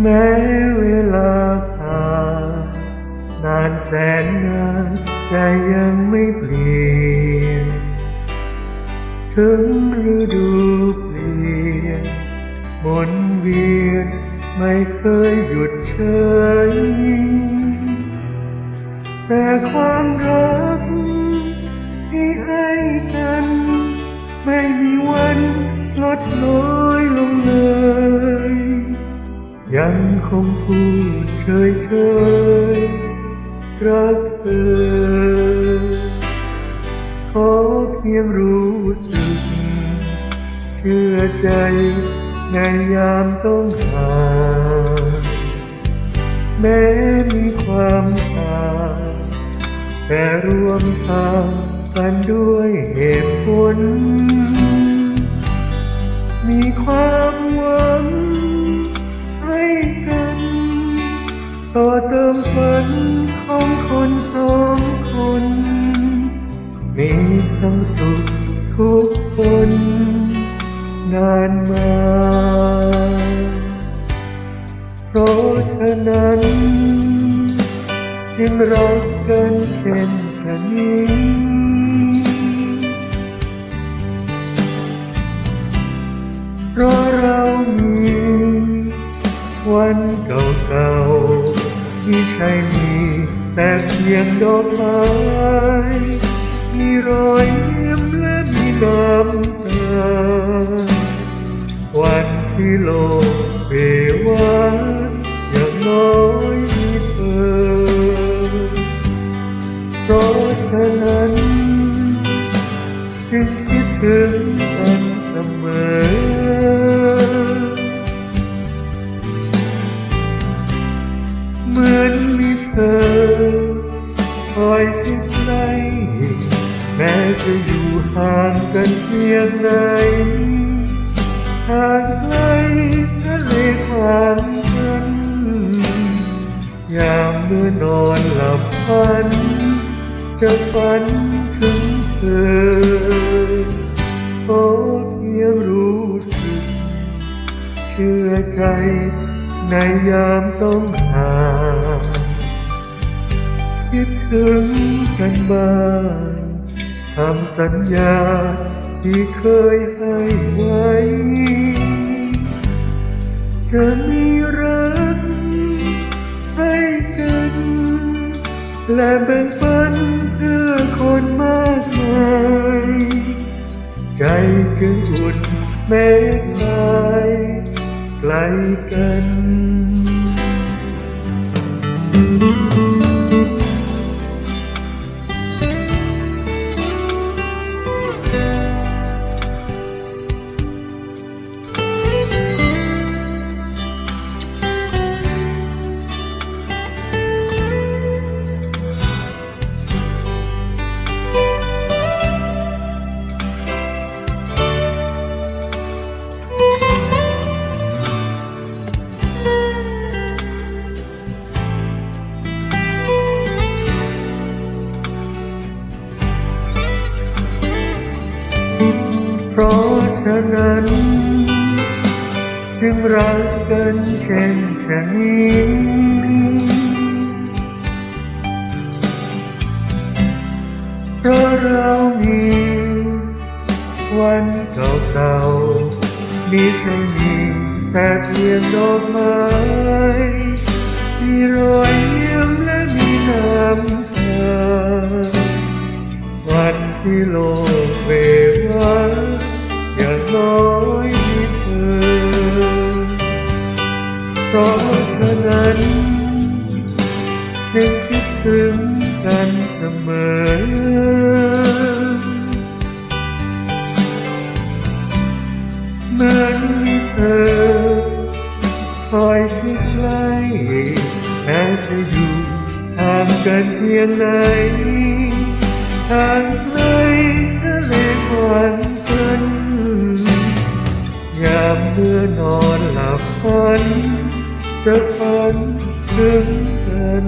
แม้เวลาผ่านนานแสนนานใจยังไม่เปลี่ยน ถึงฤดูเปลี่ยนหมุนเวียนไม่เคยหยุดเฉยแต่ความรัก ยังคงพูดเฉยเฉยรักเธอ ขอเพียงรู้สึก เชื่อใจในยามต้องหา แม้มีความต่างแต่รวมทางกันด้วยเหตุผล มีความหวัง ต่อเติมฝันของคนสองคน มีทั้งสุขทุกคน นานมา เพราะฉะนั้นจึงรักกันเช่นชะนี้เพราะเรามีวันเก่าๆ ใช่มีแต่เพียงดอกไม้มีรอยยิ้มและมีน้ำตาวันที่โลกเบวานอย่างน้อยมีเธอ เพราะฉะนั้นจึงคิดถึงกันเสมอ เธอคอยชิดใกล้แม้จะอยู่ห่างกันเพียงไหนห่างไกลทะเลความกันยามเมื่อนอนหลับฝัน จะฝันถึงเธอขอเพียงรู้สึก เชื่อใจในยามต้องห่าง คิดถึงกันบ้างคำสัญญาที่เคยให้ไว้ จะมีรักให้กัน และแบ่งปันเพื่อคนมากมาย ใจจึงอุ่นแม้กายไกลกัน เพราะฉะนั้น จึงรักกันเช่นชะนี้เพราะเรามีวันเก่าๆมีใช่มีแต่เพียงดอกไม้มีรอยยิ้มและมีน้ำตาวันที่โลกเววา อย่างน้เธอ เพราะฉะนั้นจึงคิดถึงกันเสมอเหมือนมีเธอคอยชิดใกล้แม้จะอยู่ห่างกันเพียงไหนทางไกลทะเลกว้างกัน อนอนหลับฝันจะฝันถึงกัน